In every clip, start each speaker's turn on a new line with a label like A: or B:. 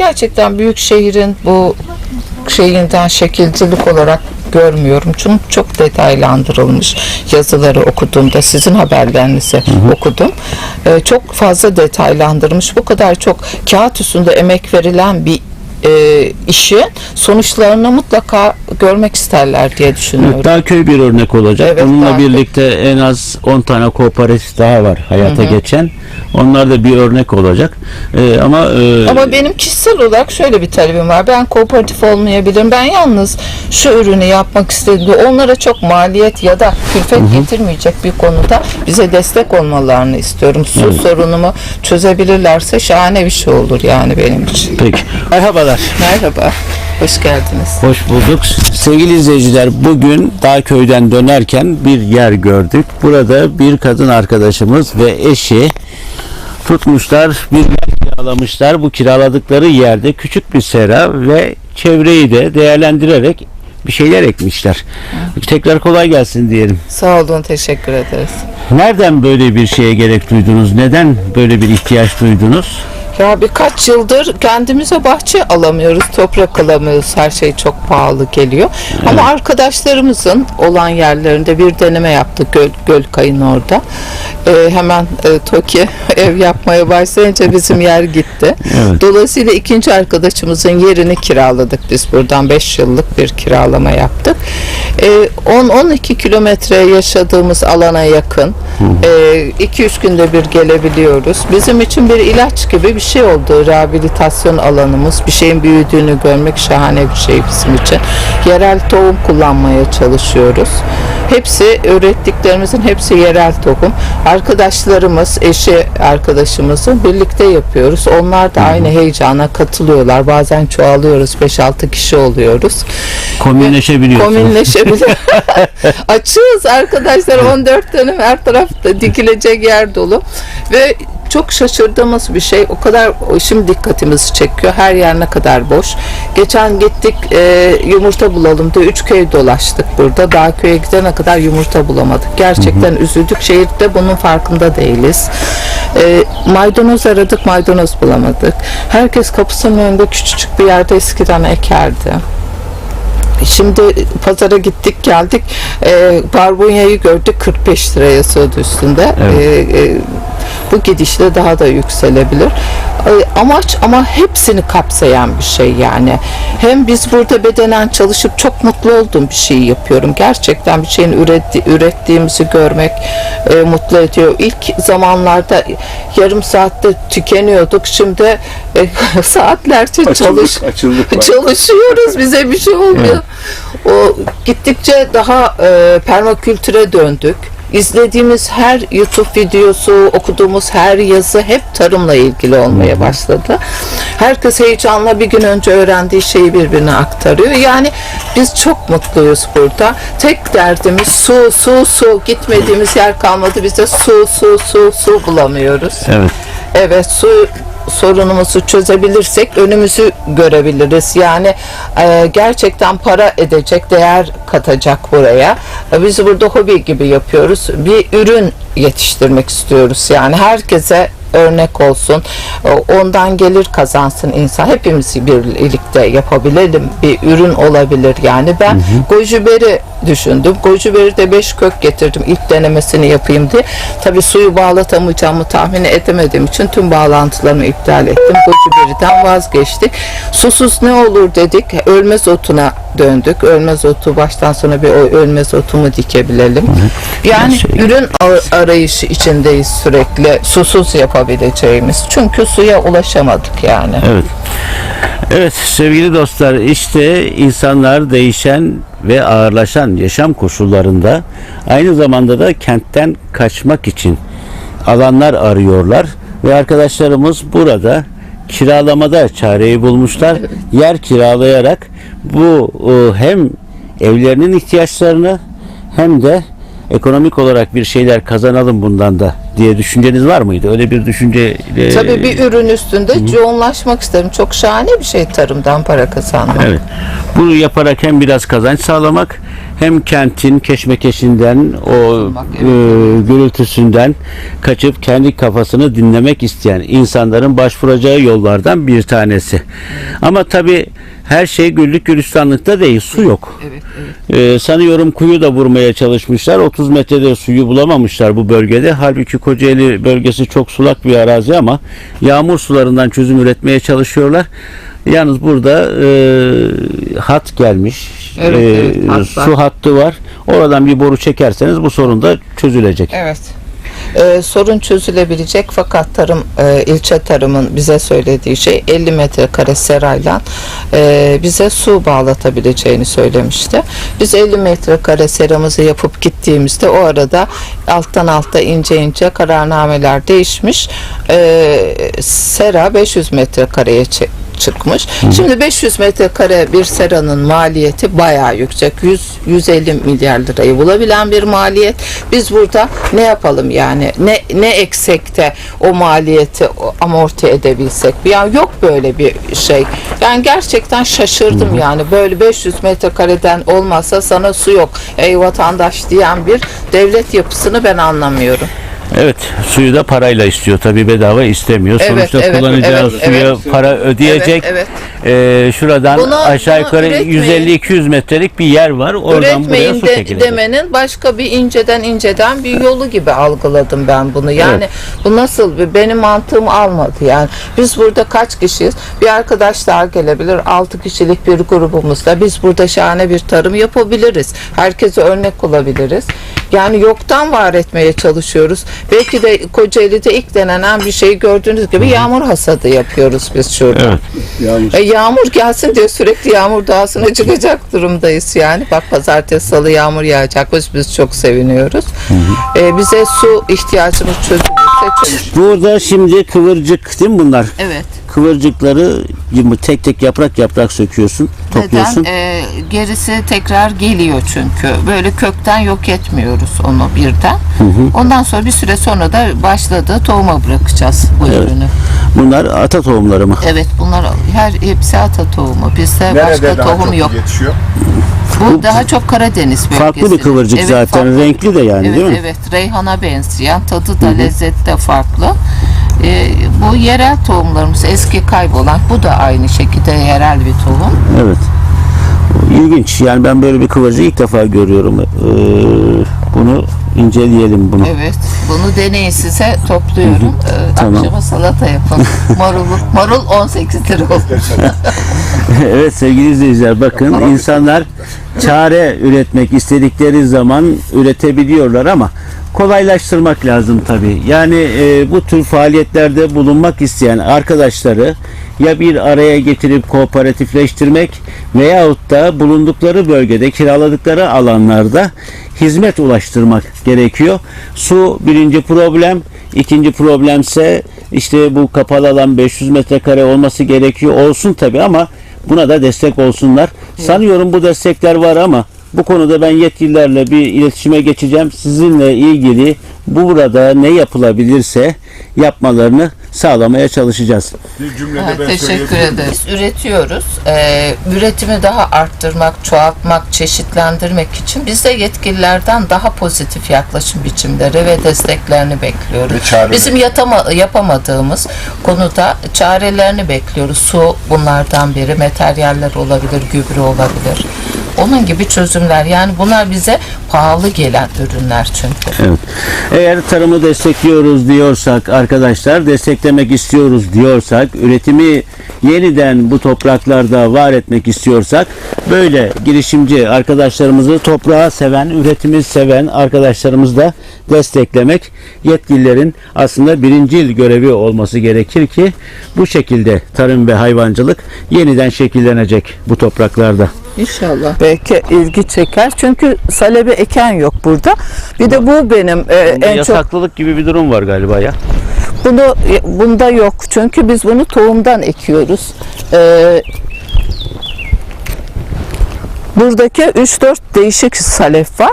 A: gerçekten büyük şehrin bu şeyinden şekilcilik olarak görmüyorum. Çünkü çok detaylandırılmış yazıları okuduğumda sizin haberlerinizi okudum. Ee, çok fazla detaylandırmış. Bu kadar çok kağıt üstünde emek verilen bir e, işi sonuçlarını mutlaka görmek isterler diye düşünüyorum.
B: Evet, Dağköy bir örnek olacak.
A: Evet,
B: Onunla birlikte en az 10 tane kooperatif daha var hayata geçen. Onlar da bir örnek olacak. Ee, ama e,
A: Ama benim kişisel olarak şöyle bir talebim var. Ben kooperatif olmayabilirim. Ben yalnız şu ürünü yapmak istediğimde onlara çok maliyet ya da külfet getirmeyecek bir konuda bize destek olmalarını istiyorum. Su sorunumu çözebilirlerse şahane bir şey olur yani benim için.
B: peki. Merhabalar.
A: Merhaba. Hoş geldiniz.
B: Hoş bulduk. Sevgili izleyiciler bugün Dağköy'den dönerken bir yer gördük. Burada bir kadın arkadaşımız ve eşi tutmuşlar bir yer kiralamışlar. Bu kiraladıkları yerde küçük bir sera ve çevreyi de değerlendirerek bir şeyler ekmişler. Tekrar kolay gelsin diyelim.
A: Sağ olun. Teşekkür ederiz.
B: Nereden böyle bir şeye gerek duydunuz? Neden böyle bir ihtiyaç duydunuz?
A: Ya birkaç yıldır kendimize bahçe alamıyoruz, toprak alamıyoruz. Her şey çok pahalı geliyor. Ama arkadaşlarımızın olan yerlerinde bir deneme yaptık Göl, Göl Kayın orada. Ee, hemen e, TOKİ ev yapmaya başlayınca bizim yer gitti.
B: Evet.
A: Dolayısıyla ikinci arkadaşımızın yerini kiraladık biz buradan 5 yıllık bir kiralama yaptık. Ee, 10-12 kilometre yaşadığımız alana yakın. 2-3 günde bir gelebiliyoruz. Bizim için bir ilaç gibi bir şey oldu rehabilitasyon alanımız. Bir şeyin büyüdüğünü görmek şahane bir şey bizim için. Yerel tohum kullanmaya çalışıyoruz. Hepsi ürettiklerimizin hepsi yerel tohum. Arkadaşlarımız, eşi arkadaşımızın birlikte yapıyoruz. Onlar da aynı heyecana katılıyorlar. Bazen çoğalıyoruz. 5-6 kişi oluyoruz.
B: Komünleşebiliyorsunuz.
A: Komünleşebilir. Açığız arkadaşlar 14 dönüm her tarafta dikilecek yer dolu ve çok şaşırdığımız bir şey. O kadar şimdi dikkatimizi çekiyor. Her yer ne kadar boş. Geçen gittik e, yumurta bulalım diye üç köy dolaştık burada. Daha köye gidene kadar yumurta bulamadık. Gerçekten üzüldük. Şehirde bunun farkında değiliz. E, maydanoz aradık, maydanoz bulamadık. Herkes kapısının önünde küçücük bir yerde eskiden ekerdi. Şimdi pazara gittik geldik e, barbunyayı gördük 45 liraya sığdı üstünde.
B: Evet.
A: E, e, bu gidişle daha da yükselebilir. Amaç ama hepsini kapsayan bir şey yani. Hem biz burada bedenen çalışıp çok mutlu olduğum bir şeyi yapıyorum. Gerçekten bir şeyin üretti, ürettiğimizi görmek e, mutlu ediyor. İlk zamanlarda yarım saatte tükeniyorduk. Şimdi e, saatlerce çalış
C: açıldık.
A: çalışıyoruz bize bir şey olmuyor. O gittikçe daha e, permakültüre döndük. İzlediğimiz her YouTube videosu, okuduğumuz her yazı hep tarımla ilgili olmaya başladı. Herkes heyecanla bir gün önce öğrendiği şeyi birbirine aktarıyor. Yani biz çok mutluyuz burada. Tek derdimiz su, su, su. Gitmediğimiz yer kalmadı. Biz de su, su, su, su bulamıyoruz.
B: Evet.
A: Evet su sorunumuzu çözebilirsek önümüzü görebiliriz. Yani e, gerçekten para edecek, değer katacak buraya. E, biz burada hobi gibi yapıyoruz. Bir ürün yetiştirmek istiyoruz. Yani herkese örnek olsun. E, Ondan gelir kazansın insan. Hepimiz birlikte yapabilelim. Bir ürün olabilir. Yani ben goji beri düşündüm. Goji beri de 5 kök getirdim. İlk denemesini yapayım diye. Tabii suyu bağlatamayacağımı tahmin edemediğim için tüm bağlantılarımı iptal ettim. Goji beriden vazgeçtik. Susuz ne olur dedik. Ölmez otuna döndük. Ölmez otu baştan sona bir o ölmez otumu dikebilelim. Yani
B: Şey-
A: ürün ar- arayışı içindeyiz sürekli. Susuz yapabileceğimiz. Çünkü suya ulaşamadık yani.
B: Evet. Evet sevgili dostlar işte insanlar değişen ve ağırlaşan yaşam koşullarında aynı zamanda da kentten kaçmak için alanlar arıyorlar ve arkadaşlarımız burada kiralamada çareyi bulmuşlar. Yer kiralayarak bu e, hem evlerinin ihtiyaçlarını hem de ekonomik olarak bir şeyler kazanalım bundan da diye düşünceniz var mıydı? Öyle bir düşünce
A: Tabii bir ürün üstünde yoğunlaşmak isterim. Çok şahane bir şey tarımdan para kazanmak.
B: Evet. Bunu yaparak hem biraz kazanç sağlamak hem kentin keşmekeşinden o
A: evet,
B: e, gürültüsünden kaçıp kendi kafasını dinlemek isteyen insanların başvuracağı yollardan bir tanesi. Ama tabii her şey güllük gülistanlıkta değil. Su yok.
A: Evet, evet.
B: Ee, sanıyorum kuyu da vurmaya çalışmışlar. 30 metrede suyu bulamamışlar bu bölgede. Halbuki Kocaeli bölgesi çok sulak bir arazi ama yağmur sularından çözüm üretmeye çalışıyorlar. Yalnız burada e, hat gelmiş.
A: Evet,
B: E,
A: evet, hat
B: su hattı var. Oradan bir boru çekerseniz bu sorun da çözülecek.
A: Evet. Ee, sorun çözülebilecek fakat tarım e, ilçe tarımın bize söylediği şey 50 metrekare serayla e, bize su bağlatabileceğini söylemişti. Biz 50 metrekare seramızı yapıp gittiğimizde o arada alttan alta ince ince kararnameler değişmiş. E, sera 500 metrekareye çe- çıkmış. Şimdi 500 metrekare bir seranın maliyeti bayağı yüksek. 100 150 milyar lirayı bulabilen bir maliyet. Biz burada ne yapalım yani? Ne ne eksek de o maliyeti amorti edebilsek. Yani yok böyle bir şey. Yani gerçekten şaşırdım yani. Böyle 500 metrekareden olmazsa sana su yok. Ey vatandaş diyen bir devlet yapısını ben anlamıyorum.
B: Evet, suyu da parayla istiyor tabii bedava istemiyor.
A: Evet,
B: Sonuçta
A: evet,
B: kullanacağı
A: evet,
B: suya
A: evet.
B: para ödeyecek.
A: Evet,
B: Ee, şuradan
A: Bunu-
B: aşağı yukarı
A: üretmeyin.
B: 150-200 metrelik bir yer var. Oradan buraya su
A: de,
B: çekilecek.
A: demenin başka bir inceden inceden bir yolu gibi algıladım ben bunu. Yani
B: Evet.
A: bu nasıl bir benim mantığım almadı yani. Biz burada kaç kişiyiz? Bir arkadaş daha gelebilir. 6 kişilik bir grubumuzda biz burada şahane bir tarım yapabiliriz. Herkese örnek olabiliriz. Yani yoktan var etmeye çalışıyoruz. Belki de Kocaeli'de ilk denenen bir şey gördüğünüz gibi yağmur hasadı yapıyoruz biz şurada.
B: Evet.
C: Yalnız
A: E, yağmur gelsin diye sürekli yağmur doğasına çıkacak durumdayız yani. Bak pazartesi salı yağmur yağacak. Biz, biz çok seviniyoruz. E, bize su ihtiyacımız çözülürse çözülür.
B: Burada şimdi kıvırcık değil mi bunlar?
A: Evet.
B: Kıvırcıkları gibi tek tek yaprak yaprak söküyorsun, topluyorsun.
A: Neden? E, gerisi tekrar geliyor çünkü. Böyle kökten yok etmiyoruz onu birden. Ondan sonra bir süre sonra da başladı tohuma bırakacağız bu ürünü.
B: Bunlar ata tohumları mı?
A: Evet bunlar her hepsi ata tohumu. Bizde
C: nerede
A: başka
C: daha
A: tohum
C: çok
A: yok.
C: yetişiyor?
A: Bu daha çok Karadeniz bölgesi.
B: Farklı bir kıvırcık zaten, renkli de yani,
A: evet,
B: değil mi?
A: Evet, reyhana benzeyen, tadı da lezzeti de farklı. Ee, bu yerel tohumlarımız eski kaybolan, bu da aynı şekilde yerel bir tohum.
B: Evet. İlginç. Yani ben böyle bir kıvırcığı ilk defa görüyorum. Ee, bunu inceleyelim bunu.
A: Evet, bunu deneyin size topluyorum. Ee,
B: Tamam.
A: Akşama salata yapın. Marul, marul 18 lira oldu.
B: evet sevgili izleyiciler bakın insanlar çare üretmek istedikleri zaman üretebiliyorlar ama kolaylaştırmak lazım tabii. Yani e, bu tür faaliyetlerde bulunmak isteyen arkadaşları ya bir araya getirip kooperatifleştirmek veyahut da bulundukları bölgede kiraladıkları alanlarda hizmet ulaştırmak gerekiyor. Su birinci problem. İkinci problemse işte bu kapalı alan 500 metrekare olması gerekiyor. Olsun tabii ama buna da destek olsunlar. Sanıyorum bu destekler var ama bu konuda ben yetkililerle bir iletişime geçeceğim. Sizinle ilgili burada ne yapılabilirse yapmalarını sağlamaya çalışacağız.
C: Bir cümlede
A: Ha,
C: ben
A: teşekkür ederiz. Üretiyoruz. Ee, üretimi daha arttırmak, çoğaltmak, çeşitlendirmek için biz de yetkililerden daha pozitif yaklaşım biçimleri ve desteklerini bekliyoruz. Bizim yatama, yapamadığımız konuda çarelerini bekliyoruz. Su bunlardan biri, materyaller olabilir, gübre olabilir. Onun gibi çözümler. Yani bunlar bize pahalı gelen ürünler çünkü.
B: Evet. Eğer tarımı destekliyoruz diyorsak arkadaşlar, desteklemek istiyoruz diyorsak, üretimi yeniden bu topraklarda var etmek istiyorsak böyle girişimci arkadaşlarımızı toprağı seven, üretimi seven arkadaşlarımızı da desteklemek yetkililerin aslında birincil görevi olması gerekir ki bu şekilde tarım ve hayvancılık yeniden şekillenecek bu topraklarda.
A: İnşallah. Belki ilgi çeker. Çünkü salebe eken yok burada. Bir de bu benim e, en çok
B: Yasaklılık gibi bir durum var galiba ya.
A: Bunu bunda yok. Çünkü biz bunu tohumdan ekiyoruz. Ee, buradaki 3-4 değişik salep var.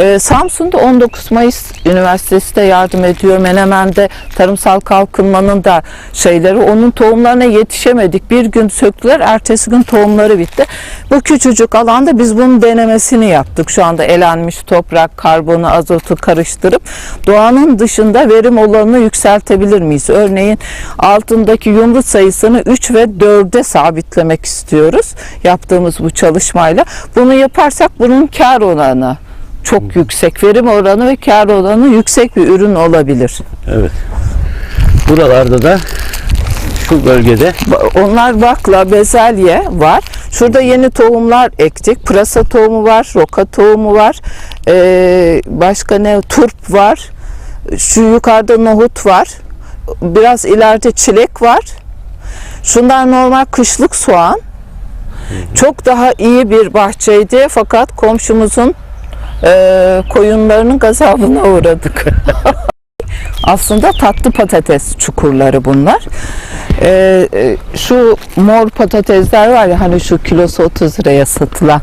A: Ee, Samsun'da 19 Mayıs Üniversitesi de yardım ediyor. Menemen'de tarımsal kalkınmanın da şeyleri. Onun tohumlarına yetişemedik. Bir gün söktüler, ertesi gün tohumları bitti. Bu küçücük alanda biz bunun denemesini yaptık. Şu anda elenmiş toprak, karbonu, azotu karıştırıp doğanın dışında verim olanını yükseltebilir miyiz? Örneğin altındaki yumru sayısını 3 ve 4'e sabitlemek istiyoruz yaptığımız bu çalışmayla. Bunu yaparsak bunun kar oranı çok yüksek, verim oranı ve kar oranı yüksek bir ürün olabilir.
B: Evet. Buralarda da şu bölgede
A: Onlar bakla, bezelye var. Şurada yeni tohumlar ektik. Pırasa tohumu var, roka tohumu var. Ee, başka ne? Turp var. Şu yukarıda nohut var. Biraz ileride çilek var. Şunlar normal kışlık soğan. Çok daha iyi bir bahçeydi fakat komşumuzun e, koyunlarının gazabına uğradık. Aslında tatlı patates çukurları bunlar. Ee, e, şu mor patatesler var ya hani şu kilosu 30 liraya satılan.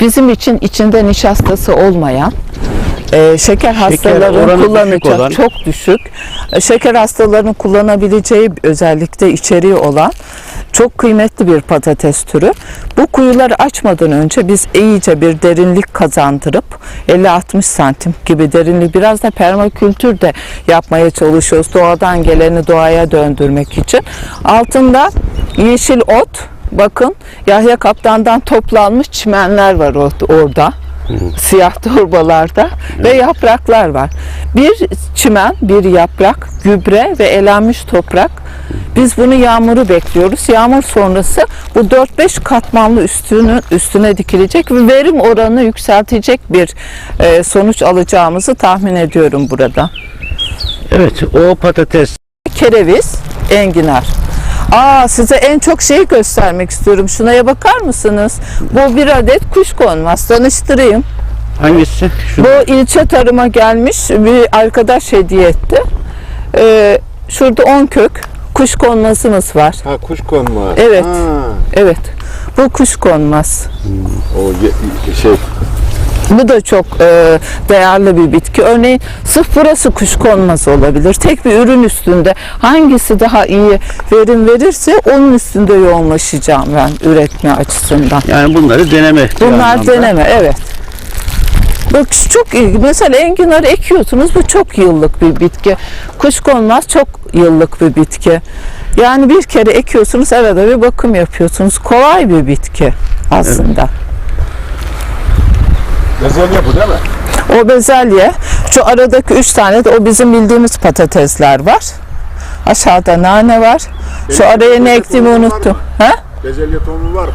A: Bizim için içinde nişastası olmayan e, şeker hastalarının
B: düşük
A: kullanacak
B: olan.
A: çok düşük. E, Şeker hastalarının kullanabileceği özellikle içeriği olan çok kıymetli bir patates türü. Bu kuyuları açmadan önce biz iyice bir derinlik kazandırıp 50-60 santim gibi derinlik biraz da permakültür de yapmaya çalışıyoruz. Doğadan geleni doğaya döndürmek için. Altında yeşil ot bakın Yahya Kaptan'dan toplanmış çimenler var or- orada siyah torbalarda ve yapraklar var. Bir çimen, bir yaprak, gübre ve elenmiş toprak. Biz bunu yağmuru bekliyoruz. Yağmur sonrası bu 4-5 katmanlı üstünü, üstüne dikilecek ve verim oranını yükseltecek bir e, sonuç alacağımızı tahmin ediyorum burada.
B: evet o patates
A: Kereviz, enginar. Aa size en çok şeyi göstermek istiyorum. Şunaya bakar mısınız? Bu bir adet kuşkonmaz. Tanıştırayım.
B: hangisi? Şu
A: Bu ilçe tarıma gelmiş bir arkadaş hediye etti. Ee, şurada 10 kök kuş konmazımız var.
C: Ha kuş konma.
A: Evet.
C: Ha,
A: Evet. Bu kuş konmaz.
C: o ye- şey
A: Bu da çok e, değerli bir bitki. Örneğin sırf burası kuş konmaz olabilir. Tek bir ürün üstünde hangisi daha iyi verim verirse onun üstünde yoğunlaşacağım ben üretme açısından.
B: yani bunları deneme.
A: Bunlar
B: anlamda.
A: deneme evet. Bak çok ilgi. Mesela enginarı ekiyorsunuz. Bu çok yıllık bir bitki. Kuşkonmaz çok yıllık bir bitki. Yani bir kere ekiyorsunuz arada bir bakım yapıyorsunuz. Kolay bir bitki aslında.
C: Bezelye bu değil mi?
A: O bezelye. Şu aradaki üç tane de o bizim bildiğimiz patatesler var. Aşağıda nane var. Şu araya ne ektiğimi
C: tohumu var
A: unuttum. Ha?
C: Bezelye tohumu var mı?